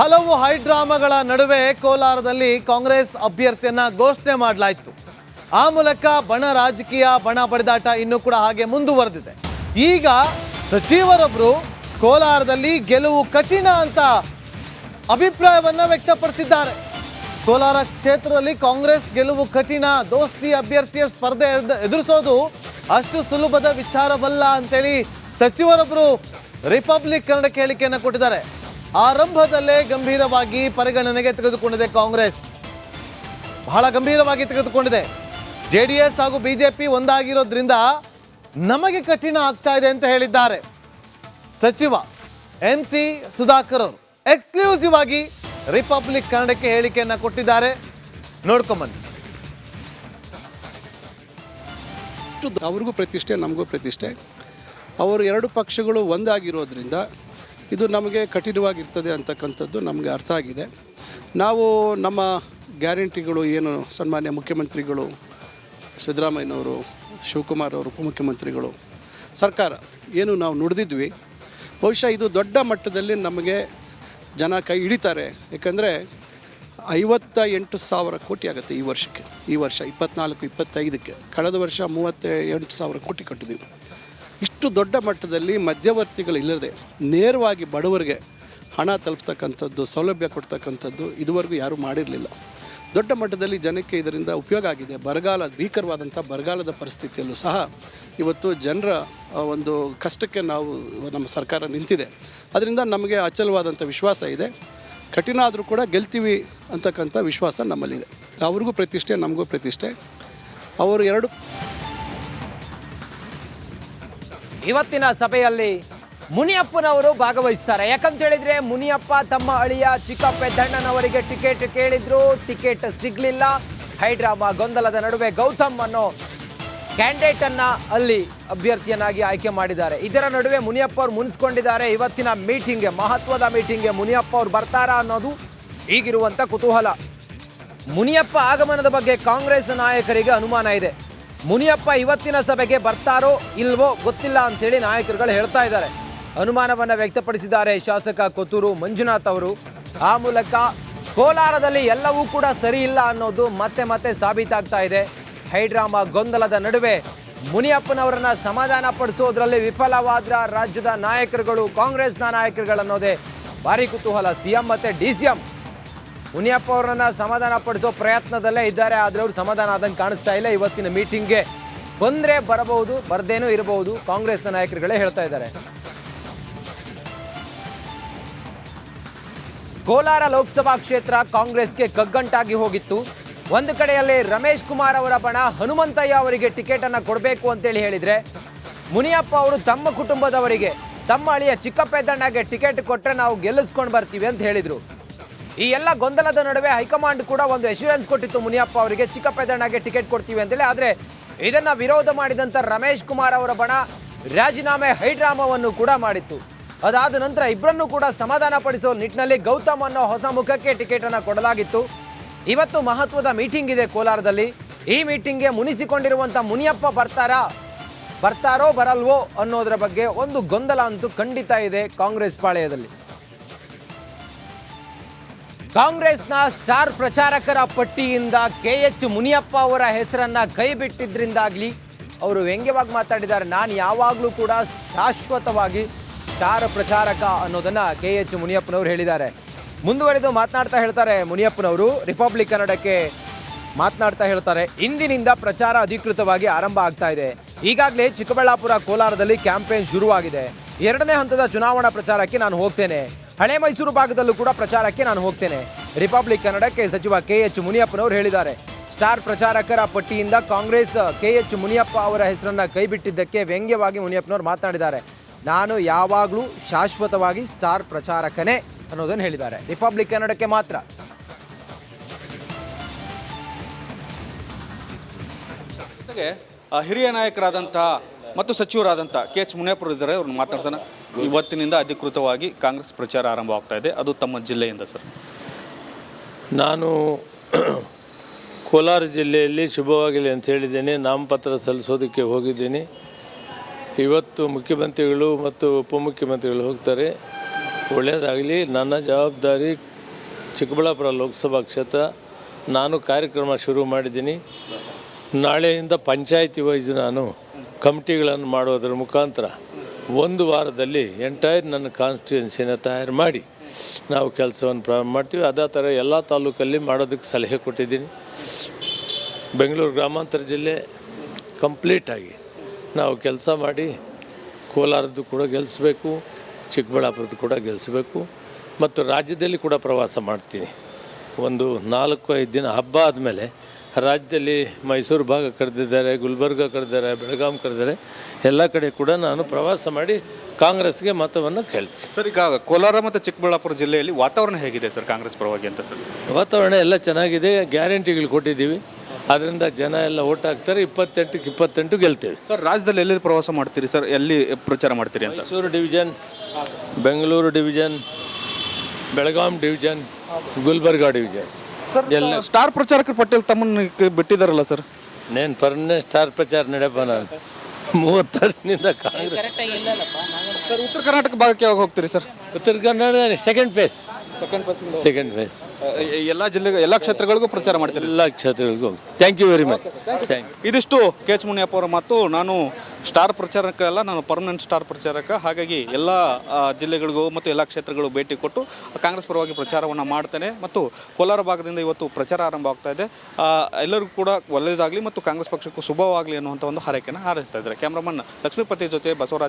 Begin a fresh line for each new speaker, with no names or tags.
ಹಲವು ಹೈಡ್ರಾಮಾಗಳ ನಡುವೆ ಕೋಲಾರದಲ್ಲಿ ಕಾಂಗ್ರೆಸ್ ಅಭ್ಯರ್ಥಿಯನ್ನ ಘೋಷಣೆ ಮಾಡಲಾಯಿತು. ಆ ಮೂಲಕ ಬಣ ರಾಜಕೀಯ, ಬಣ ಬಡಿದಾಟ ಇನ್ನೂ ಕೂಡ ಹಾಗೆ ಮುಂದುವರೆದಿದೆ. ಈಗ ಸಚಿವರೊಬ್ಬರು ಕೋಲಾರದಲ್ಲಿ ಗೆಲುವು ಕಠಿಣ ಅಂತ ಅಭಿಪ್ರಾಯವನ್ನ ವ್ಯಕ್ತಪಡಿಸಿದ್ದಾರೆ. ಕೋಲಾರ ಕ್ಷೇತ್ರದಲ್ಲಿ ಕಾಂಗ್ರೆಸ್ ಗೆಲುವು ಕಠಿಣ, ದೋಸ್ತಿ ಅಭ್ಯರ್ಥಿಯ ಸ್ಪರ್ಧೆ ಎದ್- ಎದುರಿಸೋದು ಅಷ್ಟು ಸುಲಭದ ವಿಚಾರವಲ್ಲ ಅಂತೇಳಿ ಸಚಿವರೊಬ್ಬರು ರಿಪಬ್ಲಿಕ್ ಕನ್ನಡಕ್ಕೆ ಹೇಳಿಕೆಯನ್ನು ಕೊಟ್ಟಿದ್ದಾರೆ. ಆರಂಭದಲ್ಲೇ ಗಂಭೀರವಾಗಿ ಪರಿಗಣನೆಗೆ ತೆಗೆದುಕೊಂಡಿದೆ ಕಾಂಗ್ರೆಸ್. ಬಹಳ ಗಂಭೀರವಾಗಿ ತೆಗೆದುಕೊಂಡಿದೆ. ಜೆ ಡಿ ಎಸ್ ಹಾಗೂ ಬಿಜೆಪಿ ಒಂದಾಗಿರೋದ್ರಿಂದ ನಮಗೆ ಕಠಿಣ ಆಗ್ತಾ ಇದೆ ಅಂತ ಹೇಳಿದ್ದಾರೆ. ಸಚಿವ ಎನ್ ಸಿ ಸುಧಾಕರ್ ಅವರು. ಎಕ್ಸ್ಕ್ಲೂಸಿವ್ ಆಗಿ ರಿಪಬ್ಲಿಕ್ ಕನ್ನಡಕ್ಕೆ ಹೇಳಿಕೆಯನ್ನು ಕೊಟ್ಟಿದ್ದಾರೆ. ನೋಡ್ಕೊಂಬನ್ನಿ
ಅವ್ರಿಗೂ ಪ್ರತಿಷ್ಠೆ, ನಮಗೂ ಪ್ರತಿಷ್ಠೆ. ಅವರು ಎರಡು ಪಕ್ಷಗಳು ಒಂದಾಗಿರೋದ್ರಿಂದ ಇದು ನಮಗೆ ಕಠಿಣವಾಗಿರ್ತದೆ ಅಂತಕ್ಕಂಥದ್ದು ನಮಗೆ ಅರ್ಥ ಆಗಿದೆ. ನಾವು ನಮ್ಮ ಗ್ಯಾರಂಟಿಗಳು ಏನು ಸನ್ಮಾನ್ಯ ಮುಖ್ಯಮಂತ್ರಿಗಳು, ಸಿದ್ದರಾಮಯ್ಯನವರು, ಶಿವಕುಮಾರ್ ಅವರು, ಉಪಮುಖ್ಯಮಂತ್ರಿಗಳು, ಸರ್ಕಾರ ಏನು ನಾವು ನುಡಿದಿದ್ವಿ, ಬಹುಶಃ ಇದು ದೊಡ್ಡ ಮಟ್ಟದಲ್ಲಿ ನಮಗೆ ಜನ ಕೈ ಹಿಡಿತಾರೆ. ಯಾಕಂದರೆ ಐವತ್ತ ಎಂಟು ಸಾವಿರ ಕೋಟಿ ಆಗುತ್ತೆ ಈ ವರ್ಷಕ್ಕೆ, ಈ ವರ್ಷ ಇಪ್ಪತ್ನಾಲ್ಕು, ಇಪ್ಪತ್ತೈದಕ್ಕೆ. ಕಳೆದ ವರ್ಷ ಮೂವತ್ತ ಎಂಟು ಸಾವಿರ ಕೋಟಿ ಕಟ್ಟಿದ್ದೀವಿ. ಇಷ್ಟು ದೊಡ್ಡ ಮಟ್ಟದಲ್ಲಿ ಮಧ್ಯವರ್ತಿಗಳು ಇಲ್ಲದೆ ನೇರವಾಗಿ ಬಡವರಿಗೆ ಹಣ ತಲುಪ್ತಕ್ಕಂಥದ್ದು, ಸೌಲಭ್ಯ ಕೊಡ್ತಕ್ಕಂಥದ್ದು ಇದುವರೆಗೂ ಯಾರೂ ಮಾಡಿರಲಿಲ್ಲ. ದೊಡ್ಡ ಮಟ್ಟದಲ್ಲಿ ಜನಕ್ಕೆ ಇದರಿಂದ ಉಪಯೋಗ ಆಗಿದೆ. ಬರಗಾಲ, ಭೀಕರವಾದಂಥ ಬರಗಾಲದ ಪರಿಸ್ಥಿತಿಯಲ್ಲೂ ಸಹ ಇವತ್ತು ಜನರ ಒಂದು ಕಷ್ಟಕ್ಕೆ ನಾವು ನಮ್ಮ ಸರ್ಕಾರ ನಿಂತಿದೆ. ಅದರಿಂದ ನಮಗೆ ಅಚಲವಾದಂಥ ವಿಶ್ವಾಸ ಇದೆ. ಕಠಿಣ ಆದರೂ ಕೂಡ ಗೆಲ್ತೀವಿ ಅಂತಕ್ಕಂಥ ವಿಶ್ವಾಸ ನಮ್ಮಲ್ಲಿದೆ. ಅವ್ರಿಗೂ ಪ್ರತಿಷ್ಠೆ, ನಮಗೂ ಪ್ರತಿಷ್ಠೆ. ಅವರು ಎರಡು
ಇವತ್ತಿನ ಸಭೆಯಲ್ಲಿ ಮುನಿಯಪ್ಪನವರು ಭಾಗವಹಿಸ್ತಾರೆ. ಯಾಕಂತ ಹೇಳಿದ್ರೆ ಮುನಿಯಪ್ಪ ತಮ್ಮ ಅಳಿಯ ಚಿಕ್ಕಪ್ಪೆದ್ದಣ್ಣನವರಿಗೆ ಟಿಕೆಟ್ ಕೇಳಿದ್ರು. ಟಿಕೆಟ್ ಸಿಗ್ಲಿಲ್ಲ. ಹೈಡ್ರಾಮಾ ಗೊಂದಲದ ನಡುವೆ ಗೌತಮ್ ಅನ್ನೋ ಕ್ಯಾಂಡಿಡೇಟ್ ಅನ್ನ ಅಲ್ಲಿ ಅಭ್ಯರ್ಥಿಯನ್ನಾಗಿ ಆಯ್ಕೆ ಮಾಡಿದ್ದಾರೆ. ಇದರ ನಡುವೆ ಮುನಿಯಪ್ಪ ಅವರು ಮುನಿಸ್ಕೊಂಡಿದ್ದಾರೆ. ಇವತ್ತಿನ ಮೀಟಿಂಗ್ಗೆ, ಮಹತ್ವದ ಮೀಟಿಂಗ್ಗೆ ಮುನಿಯಪ್ಪ ಅವರು ಬರ್ತಾರಾ ಅನ್ನೋದು ಈಗಿರುವಂತ ಕುತೂಹಲ. ಮುನಿಯಪ್ಪ ಆಗಮನದ ಬಗ್ಗೆ ಕಾಂಗ್ರೆಸ್ ನಾಯಕರಿಗೆ ಅನುಮಾನ ಇದೆ. ಮುನಿಯಪ್ಪ ಇವತ್ತಿನ ಸಭೆಗೆ ಬರ್ತಾರೋ ಇಲ್ವೋ ಗೊತ್ತಿಲ್ಲ ಅಂತೇಳಿ ನಾಯಕರುಗಳು ಹೇಳ್ತಾ ಇದ್ದಾರೆ. ಅನುಮಾನವನ್ನು ವ್ಯಕ್ತಪಡಿಸಿದ್ದಾರೆ ಶಾಸಕ ಕೊತ್ತೂರು ಮಂಜುನಾಥ್ ಅವರು. ಆ ಮೂಲಕ ಕೋಲಾರದಲ್ಲಿ ಎಲ್ಲವೂ ಕೂಡ ಸರಿ ಇಲ್ಲ ಅನ್ನೋದು ಮತ್ತೆ ಮತ್ತೆ ಸಾಬೀತಾಗ್ತಾ ಇದೆ. ಹೈಡ್ರಾಮಾ ಗೊಂದಲದ ನಡುವೆ ಮುನಿಯಪ್ಪನವರನ್ನ ಸಮಾಧಾನ ಪಡಿಸೋದ್ರಲ್ಲಿ ವಿಫಲವಾದ್ರ ರಾಜ್ಯದ ನಾಯಕರುಗಳು, ಕಾಂಗ್ರೆಸ್ನ ನಾಯಕರುಗಳನ್ನೋದೇ ಭಾರಿ ಕುತೂಹಲ. ಸಿಎಂ ಮತ್ತೆ ಡಿ ಸಿ ಎಂ. ಮುನಿಯಪ್ಪ ಅವರನ್ನ ಸಮಾಧಾನ ಪಡಿಸೋ ಪ್ರಯತ್ನದಲ್ಲೇ ಇದ್ದಾರೆ, ಆದರೆ ಅವರು ಸಮಾಧಾನ ಆದಂಗೆ ಕಾಣಿಸ್ತಾ ಇಲ್ಲ. ಇವತ್ತಿನ ಮೀಟಿಂಗ್ಗೆ ಬಂದ್ರೆ ಬರಬಹುದು, ಬರ್ದೇನೂ ಇರಬಹುದು, ಕಾಂಗ್ರೆಸ್ನ ನಾಯಕರುಗಳೇ ಹೇಳ್ತಾ ಇದ್ದಾರೆ. ಕೋಲಾರ ಲೋಕಸಭಾ ಕ್ಷೇತ್ರ ಕಾಂಗ್ರೆಸ್ಗೆ ಕಗ್ಗಂಟಾಗಿ ಹೋಗಿತ್ತು. ಒಂದು ಕಡೆಯಲ್ಲಿ ರಮೇಶ್ ಕುಮಾರ್ ಅವರ ಬಣ, ಹನುಮಂತಯ್ಯ ಅವರಿಗೆ ಟಿಕೆಟ್ ಅನ್ನ ಕೊಡಬೇಕು ಅಂತೇಳಿ ಹೇಳಿದ್ರೆ, ಮುನಿಯಪ್ಪ ಅವರು ತಮ್ಮ ಕುಟುಂಬದವರಿಗೆ, ತಮ್ಮ ಅಳಿಯ ಚಿಕ್ಕಪ್ಪೆದ್ದಣ್ಣಗೆ ಟಿಕೆಟ್ ಕೊಟ್ಟರೆ ನಾವು ಗೆಲ್ಲಿಸ್ಕೊಂಡು ಬರ್ತೀವಿ ಅಂತ ಹೇಳಿದ್ರು. ಈ ಎಲ್ಲ ಗೊಂದಲದ ನಡುವೆ ಹೈಕಮಾಂಡ್ ಕೂಡ ಒಂದು ಅಶ್ಯೂರೆನ್ಸ್ ಕೊಟ್ಟಿತ್ತು ಮುನಿಯಪ್ಪ ಅವರಿಗೆ. ಚಿಕ್ಕಪ್ಪೆದ್ದಣ್ಣಗೆ ಟಿಕೆಟ್ ಕೊಡ್ತೀವಿ ಅಂತೇಳಿ. ಆದರೆ ಇದನ್ನು ವಿರೋಧ ಮಾಡಿದಂಥ ರಮೇಶ್ ಕುಮಾರ್ ಅವರ ಬಣ ರಾಜೀನಾಮೆ ಹೈಡ್ರಾಮಾವನ್ನು ಕೂಡ ಮಾಡಿತ್ತು. ಅದಾದ ನಂತರ ಇಬ್ಬರನ್ನು ಕೂಡ ಸಮಾಧಾನ ಪಡಿಸುವ ನಿಟ್ಟಿನಲ್ಲಿ ಗೌತಮ್ ಅನ್ನೋ ಹೊಸ ಮುಖಕ್ಕೆ ಟಿಕೆಟನ್ನು ಕೊಡಲಾಗಿತ್ತು. ಇವತ್ತು ಮಹತ್ವದ ಮೀಟಿಂಗ್ ಇದೆ ಕೋಲಾರದಲ್ಲಿ. ಈ ಮೀಟಿಂಗ್ಗೆ ಮುನಿಸಿಕೊಂಡಿರುವಂಥ ಮುನಿಯಪ್ಪ ಬರ್ತಾರಾ, ಬರ್ತಾರೋ ಬರಲ್ವೋ ಅನ್ನೋದರ ಬಗ್ಗೆ ಒಂದು ಗೊಂದಲ ಅಂತೂ ಖಂಡಿತ ಇದೆ ಕಾಂಗ್ರೆಸ್ ಪಾಳೆಯದಲ್ಲಿ. ಕಾಂಗ್ರೆಸ್ನ ಸ್ಟಾರ್ ಪ್ರಚಾರಕರ ಪಟ್ಟಿಯಿಂದ ಕೆ ಎಚ್ ಮುನಿಯಪ್ಪ ಅವರ ಹೆಸರನ್ನ ಕೈ ಬಿಟ್ಟಿದ್ರಿಂದಾಗ್ಲಿ ಅವರು ವ್ಯಂಗ್ಯವಾಗಿ ಮಾತಾಡಿದ್ದಾರೆ. ನಾನು ಯಾವಾಗಲೂ ಕೂಡ ಶಾಶ್ವತವಾಗಿ ಸ್ಟಾರ್ ಪ್ರಚಾರಕ ಅನ್ನೋದನ್ನ ಕೆ ಎಚ್ ಮುನಿಯಪ್ಪನವರು ಹೇಳಿದ್ದಾರೆ. ಮುಂದುವರೆದು ಮಾತನಾಡ್ತಾ ಹೇಳ್ತಾರೆ ಮುನಿಯಪ್ಪನವರು. ರಿಪಬ್ಲಿಕ್ ಕನ್ನಡಕ್ಕೆ ಮಾತನಾಡ್ತಾ ಹೇಳ್ತಾರೆ. ಇಂದಿನಿಂದ ಪ್ರಚಾರ ಅಧಿಕೃತವಾಗಿ ಆರಂಭ ಆಗ್ತಾ ಇದೆ. ಈಗಾಗಲೇ ಚಿಕ್ಕಬಳ್ಳಾಪುರ ಕೋಲಾರದಲ್ಲಿ ಕ್ಯಾಂಪೇನ್ ಶುರುವಾಗಿದೆ. ಎರಡನೇ ಹಂತದ ಚುನಾವಣಾ ಪ್ರಚಾರಕ್ಕೆ ನಾನು ಹೋಗ್ತೇನೆ. ಹಳೆ ಮೈಸೂರು ಭಾಗದಲ್ಲೂ ಕೂಡ ಪ್ರಚಾರಕ್ಕೆ ನಾನು ಹೋಗ್ತೇನೆ. ರಿಪಬ್ಲಿಕ್ ಕನ್ನಡಕ್ಕೆ ಸಚಿವ ಕೆ ಎಚ್ ಮುನಿಯಪ್ಪನವರು ಹೇಳಿದ್ದಾರೆ. ಸ್ಟಾರ್ ಪ್ರಚಾರಕರ ಪಟ್ಟಿಯಿಂದ ಕಾಂಗ್ರೆಸ್ ಕೆ ಎಚ್ ಮುನಿಯಪ್ಪ ಅವರ ಹೆಸರನ್ನು ಕೈಬಿಟ್ಟಿದ್ದಕ್ಕೆ ವ್ಯಂಗ್ಯವಾಗಿ ಮುನಿಯಪ್ಪನವರು ಮಾತನಾಡಿದ್ದಾರೆ. ನಾನು ಯಾವಾಗಲೂ ಶಾಶ್ವತವಾಗಿ ಸ್ಟಾರ್ ಪ್ರಚಾರಕನೇ ಅನ್ನೋದನ್ನು ಹೇಳಿದ್ದಾರೆ. ರಿಪಬ್ಲಿಕ್ ಕನ್ನಡಕ್ಕೆ ಮಾತ್ರ.
ಹಿರಿಯ ನಾಯಕರಾದಂಥ ಮತ್ತು ಸಚಿವರಾದಂಥ ಕೆ ಎಚ್ ಮುನಿಯಪ್ಪರು ಇದ್ದಾರೆ, ಅವ್ರನ್ನ ಮಾತಾಡ್ಸೋಣ ಇವತ್ತಿನಿಂದ ಅಧಿಕೃತವಾಗಿ ಕಾಂಗ್ರೆಸ್ ಪ್ರಚಾರ ಆರಂಭವಾಗ್ತಾ ಇದೆ. ಅದು ತಮ್ಮ ಜಿಲ್ಲೆಯಿಂದ ಸರ್.
ನಾನು ಕೋಲಾರ ಜಿಲ್ಲೆಯಲ್ಲಿ ಶುಭವಾಗಲಿ ಅಂತ ಹೇಳಿದ್ದೇನೆ. ನಾಮಪತ್ರ ಸಲ್ಲಿಸೋದಕ್ಕೆ ಹೋಗಿದ್ದೀನಿ. ಇವತ್ತು ಮುಖ್ಯಮಂತ್ರಿಗಳು ಮತ್ತು ಉಪಮುಖ್ಯಮಂತ್ರಿಗಳು ಹೋಗ್ತಾರೆ. ಒಳ್ಳೆಯದಾಗಲಿ. ನನ್ನ ಜವಾಬ್ದಾರಿ ಚಿಕ್ಕಬಳ್ಳಾಪುರ ಲೋಕಸಭಾ ಕ್ಷೇತ್ರ. ನಾನು ಕಾರ್ಯಕ್ರಮ ಶುರು ಮಾಡಿದ್ದೀನಿ. ನಾಳೆಯಿಂದ ಪಂಚಾಯತಿ ವೈಸ್ ನಾನು ಕಮಿಟಿಗಳನ್ನು ಮಾಡೋದ್ರ ಮುಖಾಂತರ. ಒಂದು ವಾರದಲ್ಲಿ ಎಂಟೈರ್ ನನ್ನ ಕಾನ್ಸ್ಟಿಟ್ಯೂನ್ಸಿನ ತಯಾರು ಮಾಡಿ ನಾವು ಕೆಲಸವನ್ನು ಪ್ರಾರಂಭ ಮಾಡ್ತೀವಿ. ಅದೇ ಥರ ಎಲ್ಲ ತಾಲೂಕಲ್ಲಿ ಮಾಡೋದಕ್ಕೆ ಸಲಹೆ ಕೊಟ್ಟಿದ್ದೀನಿ. ಬೆಂಗಳೂರು ಗ್ರಾಮಾಂತರ ಜಿಲ್ಲೆ ಕಂಪ್ಲೀಟಾಗಿ ನಾವು ಕೆಲಸ ಮಾಡಿ ಕೋಲಾರದ್ದು ಕೂಡ ಗೆಲ್ಲಿಸ್ಬೇಕು ಚಿಕ್ಕಬಳ್ಳಾಪುರದ್ದು ಕೂಡ ಗೆಲ್ಲಿಸ್ಬೇಕು ಮತ್ತು ರಾಜ್ಯದಲ್ಲಿ ಕೂಡ ಪ್ರವಾಸ ಮಾಡ್ತೀನಿ. ಒಂದು ನಾಲ್ಕು, ಐದು ದಿನ ಹಬ್ಬ ಆದಮೇಲೆ ರಾಜ್ಯದಲ್ಲಿ ಮೈಸೂರು ಭಾಗ ಕರೆದಿದ್ದಾರೆ ಗುಲ್ಬರ್ಗ ಕರೆದಿದ್ದಾರೆ ಬೆಳಗಾಂ ಕರೆದಿದ್ದಾರೆ ಎಲ್ಲ ಕಡೆ ಕೂಡ ನಾನು ಪ್ರವಾಸ ಮಾಡಿ ಕಾಂಗ್ರೆಸ್ಗೆ ಮತವನ್ನು ಕೇಳ್ತೀನಿ.
ಸರ್ ಈಗ ಕೋಲಾರ ಮತ್ತು ಚಿಕ್ಕಬಳ್ಳಾಪುರ ಜಿಲ್ಲೆಯಲ್ಲಿ ವಾತಾವರಣ ಹೇಗಿದೆ ಸರ್ ಕಾಂಗ್ರೆಸ್ ಪರವಾಗಿ ಅಂತ ಸರ್?
ವಾತಾವರಣ ಎಲ್ಲ ಚೆನ್ನಾಗಿದೆ ಗ್ಯಾರಂಟಿಗಳು ಕೊಟ್ಟಿದ್ದೀವಿ. ಅದರಿಂದ ಜನ ಎಲ್ಲ ಓಟ್ ಹಾಕ್ತಾರೆ ಇಪ್ಪತ್ತೆಂಟಕ್ಕೆ ಇಪ್ಪತ್ತೆಂಟು ಗೆಲ್ತೇವೆ.
ಸರ್ ರಾಜ್ಯದಲ್ಲಿ ಎಲ್ಲಿ ಪ್ರವಾಸ ಮಾಡ್ತೀರಿ ಸರ್ ಎಲ್ಲಿ ಪ್ರಚಾರ ಮಾಡ್ತೀರಿ ಅಂತ?
Mysuru division Bengaluru division Belgaum division Gulbarga division ಎಲ್ಲ
ಸ್ಟಾರ್ ಪ್ರಚಾರಕರ ಪಟೇಲ್ ತಮ್ಮನ್ನ ಕ- ಬಿಟ್ಟಿದ್ದಾರಲ್ಲ ಸರ್?
ನೇನು ಪರ್ಮನೆಂಟ್ ಸ್ಟಾರ್ ಪ್ರಚಾರ ನಡೆಯಪ್ಪ ನಾನು. ಮೂವತ್ತು ವರ್ಷದಿಂದ ಕಾಂಗ್ರೆಸ್.
ಸರ್ ಉತ್ತರ ಕರ್ನಾಟಕ ಭಾಗಕ್ಕೆ ಯಾವಾಗ ಹೋಗ್ತೀರಿ sir?
Uttara Kannada second phase
second person
second phase
ಎಲ್ಲ ಜಿಲ್ಲೆಗೆ ಎಲ್ಲ ಕ್ಷೇತ್ರಗಳಿಗೂ ಪ್ರಚಾರ ಮಾಡ್ತೀರಿ?
ಎಲ್ಲ ಕ್ಷೇತ್ರಗಳಿಗೂ thank you very much thank you
ಇದಿಷ್ಟು ಕೆ ಎಚ್ ಮುನಿಯಪ್ಪ ಅವರ ಮಾತು. ನಾನು ಸ್ಟಾರ್ ಪ್ರಚಾರಕ ಅಲ್ಲ ನಾನು ಪರ್ಮನೆಂಟ್ ಸ್ಟಾರ್ ಪ್ರಚಾರಕ. ಹಾಗಾಗಿ ಎಲ್ಲ ಜಿಲ್ಲೆಗಳಿಗೂ ಮತ್ತು ಎಲ್ಲ ಕ್ಷೇತ್ರಗಳು ಭೇಟಿ ಕೊಟ್ಟು ಕಾಂಗ್ರೆಸ್ ಪರವಾಗಿ ಪ್ರಚಾರವನ್ನು ಮಾಡ್ತೇನೆ. ಮತ್ತು ಕೋಲಾರ ಭಾಗದಿಂದ ಇವತ್ತು ಪ್ರಚಾರ ಆರಂಭ ಆಗ್ತಾ ಇದೆ. ಎಲ್ಲರಿಗೂ ಕೂಡ ಒಳ್ಳೆಯದಾಗಲಿ ಮತ್ತು ಕಾಂಗ್ರೆಸ್ ಪಕ್ಷಕ್ಕೂ ಶುಭವಾಗಲಿ ಅನ್ನುವಂಥ ಒಂದು ಹಾರೈಕೆಯನ್ನು ಹಾರೈಸ್ತಾ ಇದ್ದಾರೆ. ಕ್ಯಾಮ್ರಾಮನ್ ಲಕ್ಷ್ಮೀಪತಿ ಜೊತೆ ಬಸವರಾಜ್